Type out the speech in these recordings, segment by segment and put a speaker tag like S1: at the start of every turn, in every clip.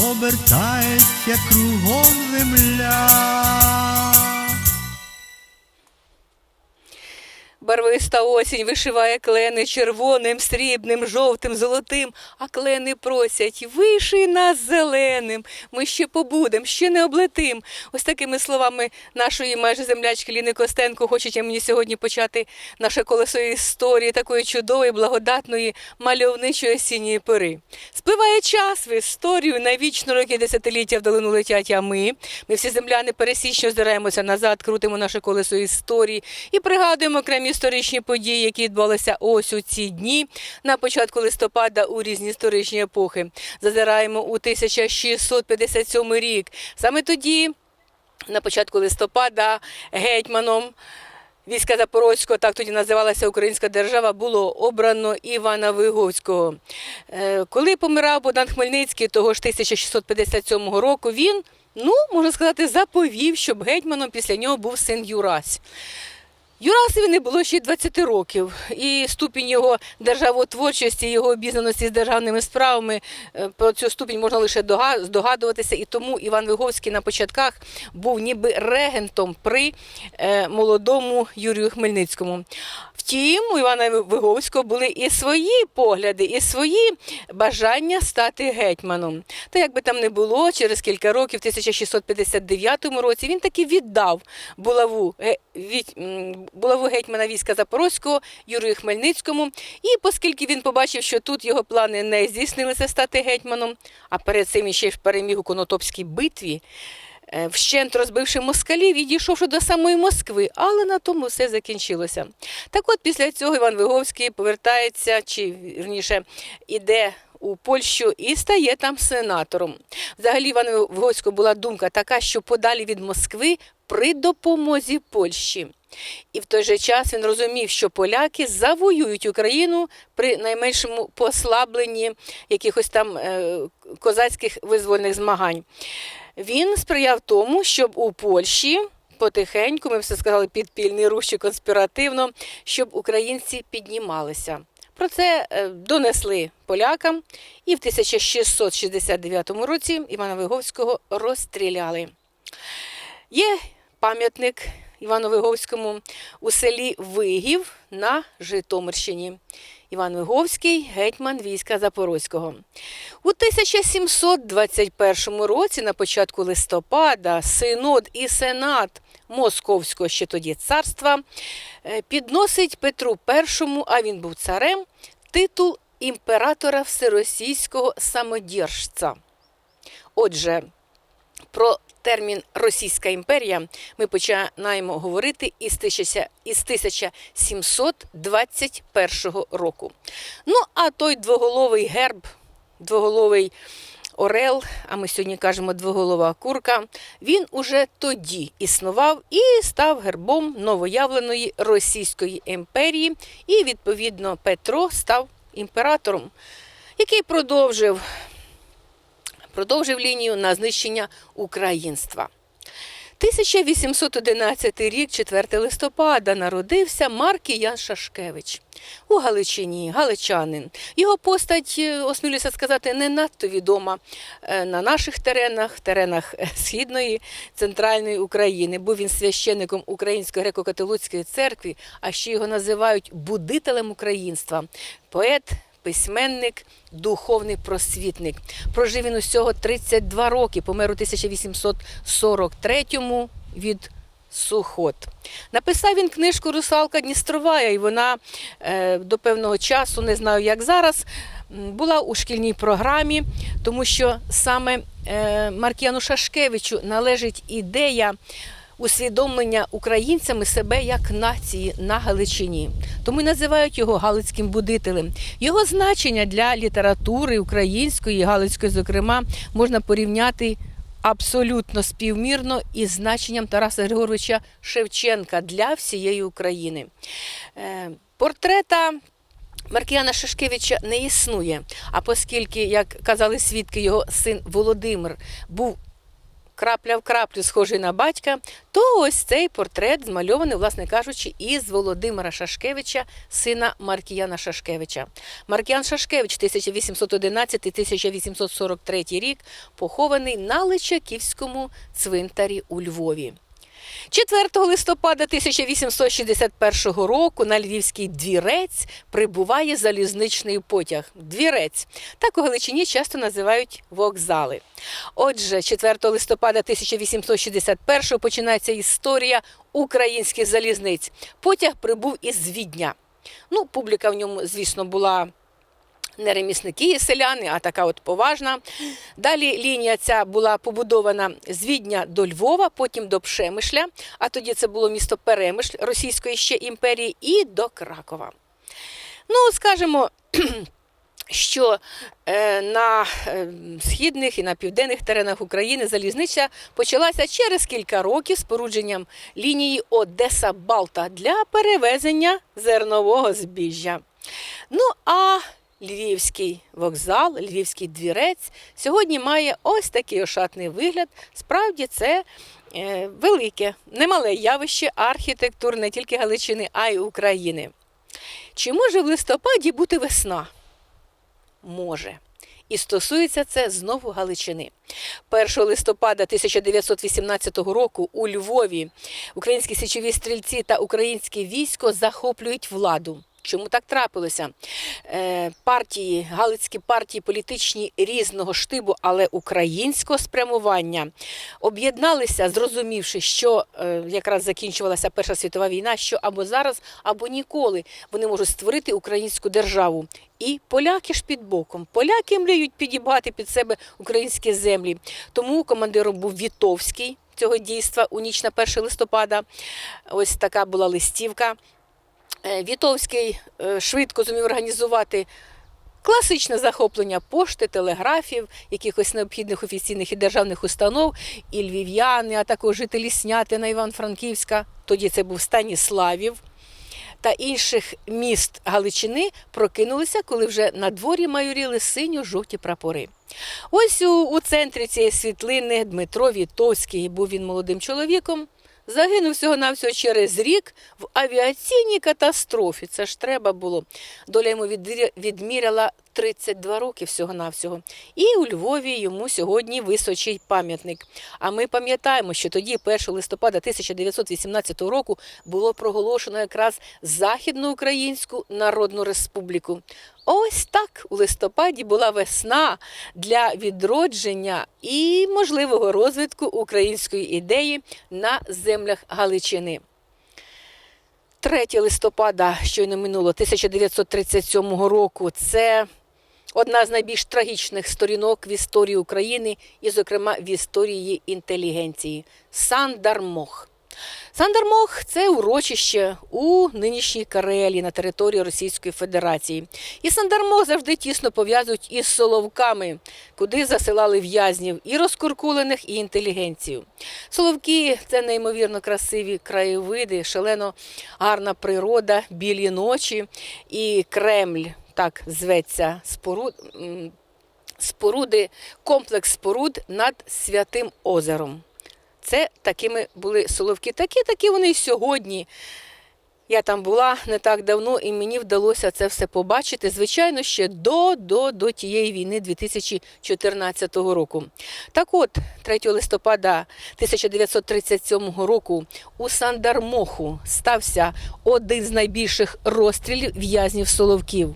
S1: обертається кругом земля.
S2: Барвиста осінь вишиває клени червоним, срібним, жовтим, золотим, а клени просять виший нас зеленим. Ми ще побудем, ще не облетим. Ось такими словами нашої майже землячки Ліни Костенко хочуть мені сьогодні почати наше колесо історії такої чудової, благодатної, мальовничої осінньої пори. Спливає час в історію, навічно роки десятиліття вдалину летять, а ми. Ми всі земляни пересічно здираємося назад, крутимо наше колесо історії і пригадуємо окремі історичні події, які відбулися ось у ці дні на початку листопада у різні історичні епохи. Зазираємо у 1657 рік. Саме тоді, на початку листопада, гетьманом. Війська Запорозького, так тоді називалася Українська держава, було обрано Івана Виговського. Е, Коли помирав Богдан Хмельницький, того ж 1657 року, він, ну, можна сказати, заповів, щоб гетьманом після нього був син Юрась. Юрасові не було ще 20 років, і ступінь його державотворчості, його обізнаності з державними справами е, про цю ступінь можна лише здогадуватися. І тому Іван Виговський на початках був ніби регентом при е, молодому Юрію Хмельницькому. Втім, у Івана Виговського були і свої погляди, і свої бажання стати гетьманом. Та як би там не було, через кілька років, в 1659 році, він таки віддав булаву, від- м, булаву гетьмана війська Запорозького Юрію Хмельницькому. І оскільки він побачив, що тут його плани не здійснилися стати гетьманом, а перед цим ще ж переміг у Конотопській битві, е, вщент розбивши москалів і дійшовши до самої Москви, але на тому все закінчилося. Так от після цього Іван Виговський повертається, чи вірніше іде у Польщу і стає там сенатором. Взагалі Івана Виговського була думка така, що подалі від Москви при допомозі Польщі. І в той же час він розумів, що поляки завоюють Україну при найменшому послабленні якихось там е, козацьких визвольних змагань. Він сприяв тому, щоб у Польщі потихеньку, ми все сказали, підпільний рух чи конспіративно, щоб українці піднімалися. Про це е, донесли полякам, і в 1669 році Івана Виговського розстріляли. Є пам'ятник Івану Виговському у селі Вигів на Житомирщині. Іван Виговський, гетьман війська Запорозького. У 1721 році, на початку листопада, синод і сенат Московського ще тоді царства е, підносить Петру І, а він був царем, титул імператора Всеросійського самодержця. Отже, про термін Російська імперія ми починаємо говорити із 1721 року. Ну, а той двоголовий герб, двоголовий орел, а ми сьогодні кажемо двоголова курка, він уже тоді існував і став гербом новоявленої Російської імперії, і, відповідно, Петро став імператором, який продовжив продовжив лінію на знищення українства. 1811 рік, 4 листопада, народився Маркіян Шашкевич у Галичині, галичанин. Його постать, е, осмілюся сказати, не надто відома е, на наших теренах, теренах е, східної центральної України. Був він священником Української греко-католицької церкви, а ще його називають будителем українства. Поет, письменник, духовний просвітник. Прожив він усього 32 роки, помер у 1843-му від сухот. Написав він книжку Русалка Дністровая, і вона е, до певного часу, не знаю як зараз, була у шкільній програмі, тому що саме е, Маркіяну Шашкевичу належить ідея усвідомлення українцями себе як нації на Галичині. Тому й називають його Галицьким будителем. Його значення для літератури української, галицької, зокрема, можна порівняти абсолютно співмірно із значенням Тараса Григоровича Шевченка для всієї України. Е, Портрета Маркіяна Шашкевича не існує. А оскільки, як казали свідки, його син Володимир був крапля в краплю схожий на батька, то ось цей портрет змальований, власне кажучи, із Володимира Шашкевича, сина Маркіяна Шашкевича. Маркіян Шашкевич 1811-1843 рік похований на Личаківському цвинтарі у Львові. 4 листопада 1861 року на Львівський двірець прибуває залізничний потяг. Двірець. Так у Галичині часто називають вокзали. Отже, 4 листопада 1861 починається історія українських залізниць. Потяг прибув із Відня. Ну, публіка в ньому, звісно, була не ремісники і селяни, а така от поважна. Далі лінія ця була побудована з Відня до Львова, потім до Пшемишля, а тоді це було місто Перемишль Російської ще імперії, і до Кракова. Ну, скажімо, що е, на е, східних і на південних теренах України залізниця почалася через кілька років спорудженням лінії Одеса-Балта для перевезення зернового збіжжя. Ну а Львівський вокзал, Львівський двірець сьогодні має ось такий ошатний вигляд. Справді це е, велике, немале явище архітектури не тільки Галичини, а й України. Чи може в листопаді бути весна? Може. І стосується це знову Галичини. 1 листопада 1918 року у Львові українські січові стрільці та українське військо захоплюють владу. Чому так трапилося? Е, партії, галицькі партії політичні різного штибу, але українського спрямування об'єдналися, зрозумівши, що е, якраз закінчувалася Перша світова війна, що або зараз, або ніколи вони можуть створити українську державу. І поляки ж під боком. Поляки мріють підібгати під себе українські землі. Тому командиром був Вітовський цього дійства у ніч на 1 листопада. Ось така була листівка. Е, Вітовський е, швидко зумів організувати класичне захоплення пошти, телеграфів, якихось необхідних офіційних і державних установ, і львів'яни, а також жителі Снятина, Іван-Франківська, тоді це був Станіславів, та інших міст Галичини прокинулися, коли вже на дворі майоріли синьо-жовті прапори. Ось у, у центрі цієї світлини Дмитро Вітовський, був він молодим чоловіком, Загинув всього-навсього через рік в авіаційній катастрофі. Це ж треба було. Доля йому відміряла 32 роки всього-навсього. І у Львові йому сьогодні височий пам'ятник. А ми пам'ятаємо, що тоді, 1 листопада 1918 року, було проголошено якраз Західноукраїнську Народну Республіку. Ось так у листопаді була весна для відродження і можливого розвитку української ідеї на землях Галичини. 3 листопада, щойно минуло 1937 року, це одна з найбільш трагічних сторінок в історії України і, зокрема, в історії інтелігенції Сандармох. Сандармох це урочище у нинішній Карелі на території Російської Федерації. І Сандармох завжди тісно пов'язують із Соловками, куди засилали в'язнів і розкуркулених, і інтелігенцію. Соловки це неймовірно красиві краєвиди, шалено гарна природа, білі ночі і Кремль, так зветься споруд. Споруди, комплекс споруд над Святим озером. Це такими були соловки. Такі, такі вони і сьогодні. Я там була не так давно, і мені вдалося це все побачити. Звичайно, ще до, до, до тієї війни 2014 року. Так от, 3 листопада 1937 року у Сандармоху стався один з найбільших розстрілів в'язнів Соловків.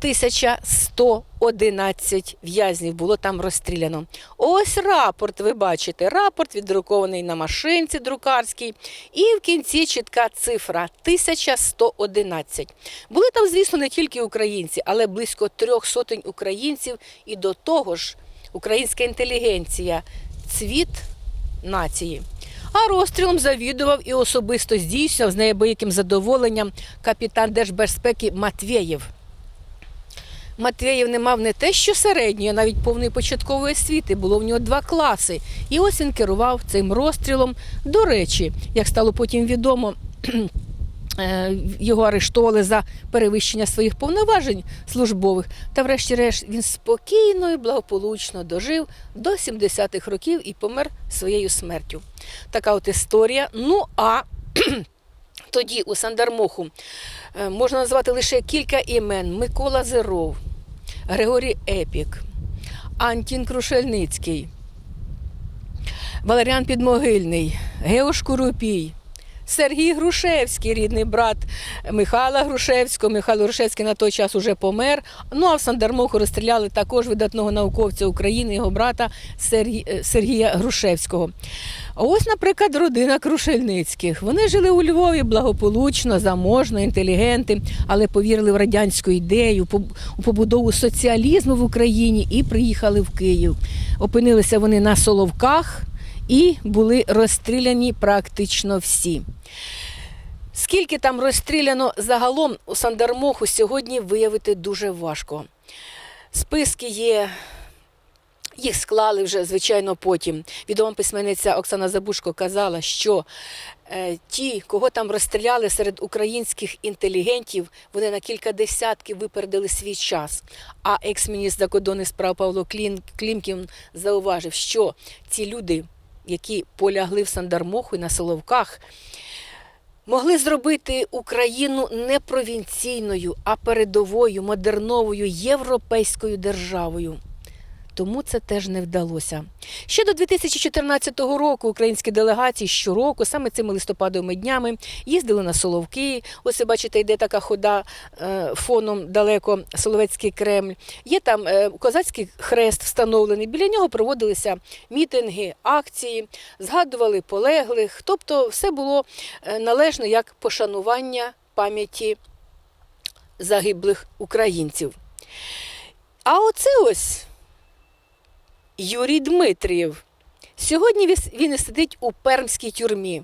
S2: 1111 в'язнів було там розстріляно. Ось рапорт, ви бачите, рапорт віддрукований на машинці друкарській, і в кінці чітка цифра 1111. Були там, звісно, не тільки українці, але близько трьох сотень українців, і до того ж українська інтелігенція, цвіт нації. А розстрілом завідував і особисто здійснював з неабияким задоволенням капітан Держбезпеки Матвєєв. Матвєєв не мав не те, що середньої, а навіть повної початкової освіти. Було в нього два класи. І ось він керував цим розстрілом. До речі, як стало потім відомо. е, Його арештували за перевищення своїх повноважень службових. Та, врешті-решт, він спокійно і благополучно дожив до 70-х років і помер своєю смертю. Така от історія. Ну а тоді у Сандармоху е, можна назвати лише кілька імен: Микола Зеров, Григорій Епік, Антін Крушельницький, Валеріан Підмогильний, Геош Курупій. Сергій Грушевський, рідний брат Михайла Грушевського. Михайло Грушевський на той час уже помер. Ну а в Сандармоху розстріляли також видатного науковця України, його брата е, Сергія Грушевського. Ось, наприклад, родина Крушельницьких. Вони жили у Львові благополучно, заможно, інтелігенти, але повірили в радянську ідею, у побудову соціалізму в Україні і приїхали в Київ. Опинилися вони на Соловках і були розстріляні практично всі. Скільки там розстріляно загалом у Сандармоху сьогодні виявити дуже важко. Списки є, їх склали вже, звичайно, потім. Відома письменниця Оксана Забушко казала, що е, ті, кого там розстріляли серед українських інтелігентів, вони на кілька десятків випередили свій час. А екс-міністр закордонних справ Павло Клімкін зауважив, що ці люди, які полягли в Сандармоху і на Соловках, могли зробити Україну не провінційною, а передовою, модерновою європейською державою. Тому це теж не вдалося. Ще до 2014 року українські делегації щороку, саме цими листопадовими днями, їздили на Соловки. Ось ви бачите, йде така хода е, фоном далеко Соловецький Кремль. Є там е, козацький хрест встановлений. Біля нього проводилися мітинги, акції, згадували полеглих. Тобто, все було е, належно як пошанування пам'яті загиблих українців. А оце ось Юрій Дмитрієв. Сьогодні він сидить у пермській тюрмі,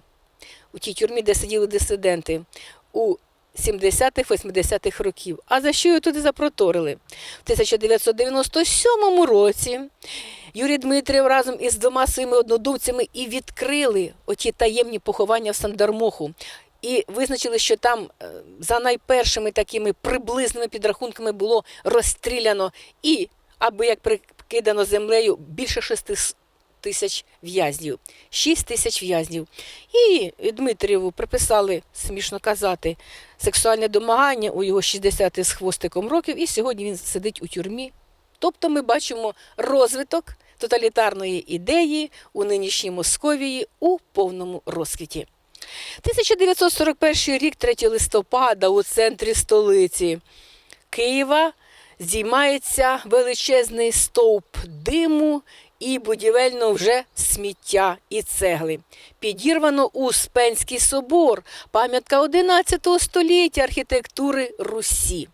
S2: у тій тюрмі, де сиділи дисиденти у 70-х-80-х років. А за що його туди запроторили? В 1997 році Юрій Дмитрієв разом із двома своїми однодумцями і відкрили оті таємні поховання в Сандармоху. І визначили, що там е, за найпершими такими приблизними підрахунками було розстріляно і аби як прикидано землею більше шести тисяч в'язнів. Шість тисяч в'язнів. І Дмитрієву приписали, смішно казати, сексуальне домагання у його 60 з хвостиком років, і сьогодні він сидить у тюрмі. Тобто ми бачимо розвиток тоталітарної ідеї у нинішній Московії у повному розквіті. 1941 рік, 3 листопада, у центрі столиці Києва здіймається величезний стовп диму і будівельного вже сміття і цегли. Підірвано Успенський собор, пам'ятка 11 століття архітектури Русі.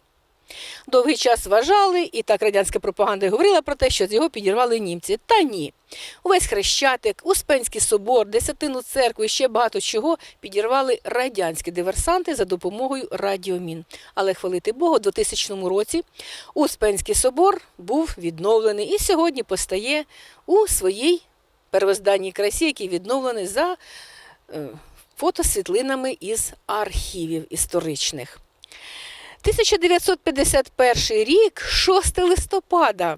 S2: Довгий час вважали, і так радянська пропаганда говорила про те, що його підірвали німці. Та ні. Увесь Хрещатик, Успенський собор, Десятину церкву і ще багато чого підірвали радянські диверсанти за допомогою радіомін. Але хвалити Богу, у 2000 році Успенський собор був відновлений і сьогодні постає у своїй первозданній красі, який відновлений за е, фотосвітлинами із архівів історичних. 1951 рік, 6 листопада.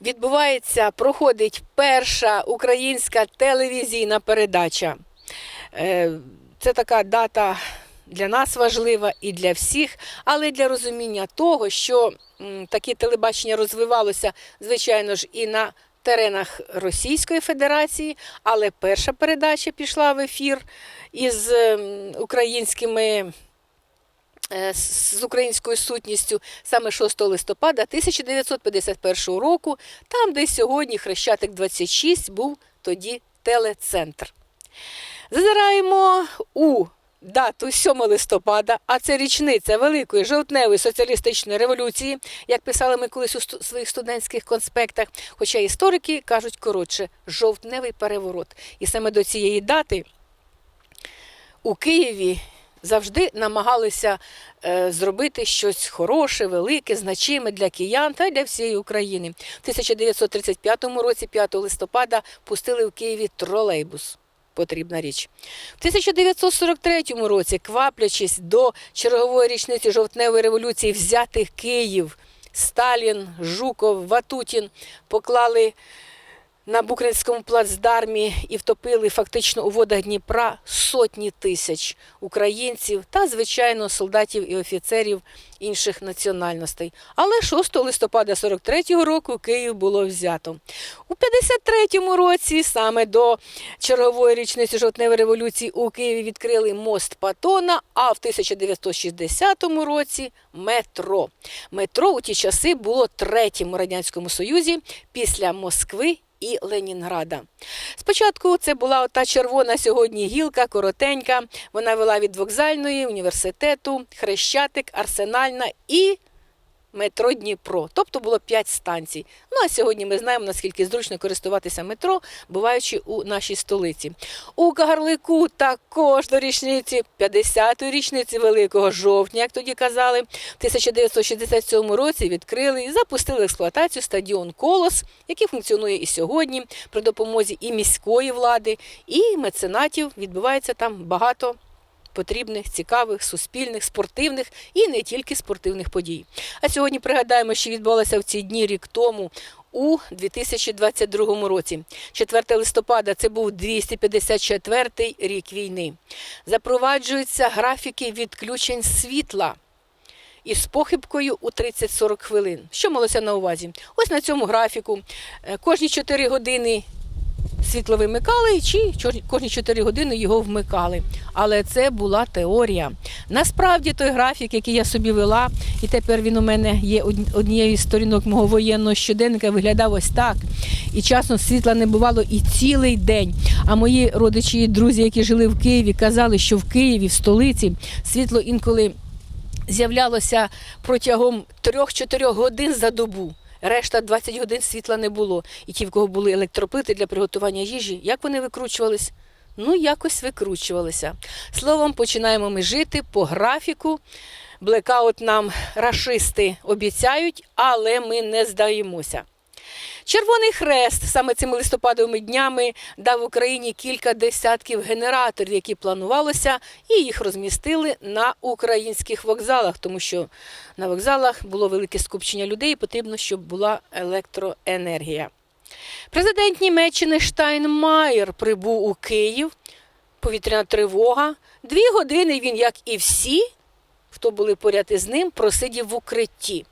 S2: Відбувається, проходить перша українська телевізійна передача. Е, Це така дата для нас важлива і для всіх, але для розуміння того, що таке телебачення розвивалося, звичайно ж, і на теренах Російської Федерації, але перша передача пішла в ефір із українськими з з українською сутністю саме 6 листопада 1951 року, там, де сьогодні Хрещатик 26 був тоді телецентр. Зазираємо у дату 7 листопада, а це річниця Великої жовтневої соціалістичної революції, як писали ми колись у своїх студентських конспектах. Хоча історики кажуть коротше, жовтневий переворот. І саме до цієї дати у Києві завжди намагалися е, зробити щось хороше, велике, значиме для киян та для всієї України. В 1935 році, 5 листопада, пустили в Києві тролейбус. Потрібна річ. В 1943 році, кваплячись до чергової річниці жовтневої революції, взяти Київ, Сталін, Жуков, Ватутін поклали на Букринському плацдармі і втопили фактично у водах Дніпра сотні тисяч українців та, звичайно, солдатів і офіцерів інших національностей. Але 6 листопада 43-го року Київ було взято. У 53-му році, саме до чергової річниці жовтневої революції, у Києві відкрили мост Патона, а в 1960 році метро. Метро у ті часи було третім у Радянському Союзі після Москви і Ленінграда. Спочатку це була та червона сьогодні гілка, коротенька. Вона вела від вокзальної, університету, Хрещатик, Арсенальна і метро Дніпро. Тобто було 5 станцій. Ну а сьогодні ми знаємо, наскільки зручно користуватися метро, буваючи у нашій столиці. У Кагарлику також до річниці 50-ї річниці Великого жовтня, як тоді казали, в 1967 році відкрили і запустили в експлуатацію стадіон Колос, який функціонує і сьогодні при допомозі і міської влади, і меценатів. Відбувається там багато потрібних, цікавих, суспільних, спортивних і не тільки спортивних подій. А сьогодні пригадаємо, що відбулося в ці дні рік тому. У 2022 році, 4 листопада, це був 254-й рік війни. Запроваджуються графіки відключень світла із похибкою у 30-40 хвилин. Що малося на увазі? Ось на цьому графіку е, кожні 4 години світло вимикали, чи чор- кожні 4 години його вмикали. Але це була теорія. Насправді той графік, який я собі вела, і тепер він у мене є однією з сторінок мого воєнного щоденника, виглядав ось так. І часом світла не бувало і цілий день. А мої родичі і друзі, які жили в Києві, казали, що в Києві, в столиці, світло інколи з'являлося протягом 3-4 годин за добу. Решта 20 годин світла не було. І ті, в кого були електроплити для приготування їжі, як вони викручувались? Ну, якось викручувалися. Словом, починаємо ми жити по графіку. Блекаут нам рашисти обіцяють, але ми не здаємося. Червоний хрест саме цими листопадовими днями дав Україні кілька десятків генераторів, які планувалося, і їх розмістили на українських вокзалах, тому що на вокзалах було велике скупчення людей, і потрібно, щоб була електроенергія. Президент Німеччини Штайнмаєр прибув у Київ. Повітряна тривога. Дві години він, як і всі, хто були поряд із ним, просидів в укритті.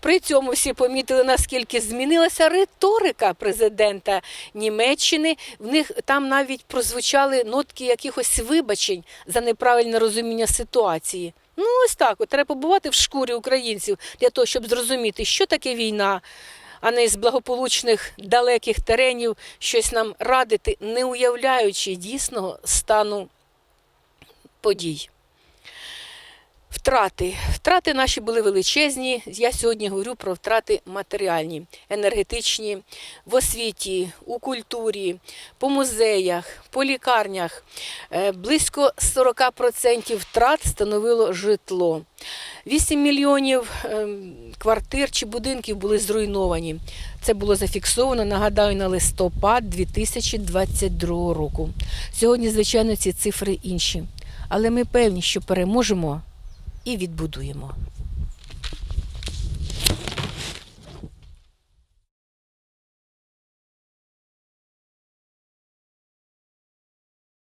S2: При цьому всі помітили, наскільки змінилася риторика президента Німеччини. В них там навіть прозвучали нотки якихось вибачень за неправильне розуміння ситуації. Ну, ось так. От треба побувати в шкурі українців для того, щоб зрозуміти, що таке війна, а не з благополучних далеких теренів щось нам радити, не уявляючи дійсного стану подій. Втрати. Втрати наші були величезні. Я сьогодні говорю про втрати матеріальні, енергетичні, в освіті, у культурі, по музеях, по лікарнях. Е, Близько 40% втрат становило житло. 8 мільйонів ем, квартир чи будинків були зруйновані. Це було зафіксовано, нагадаю, на листопад 2022 року. Сьогодні, звичайно, ці цифри інші. Але ми певні, що переможемо і відбудуємо.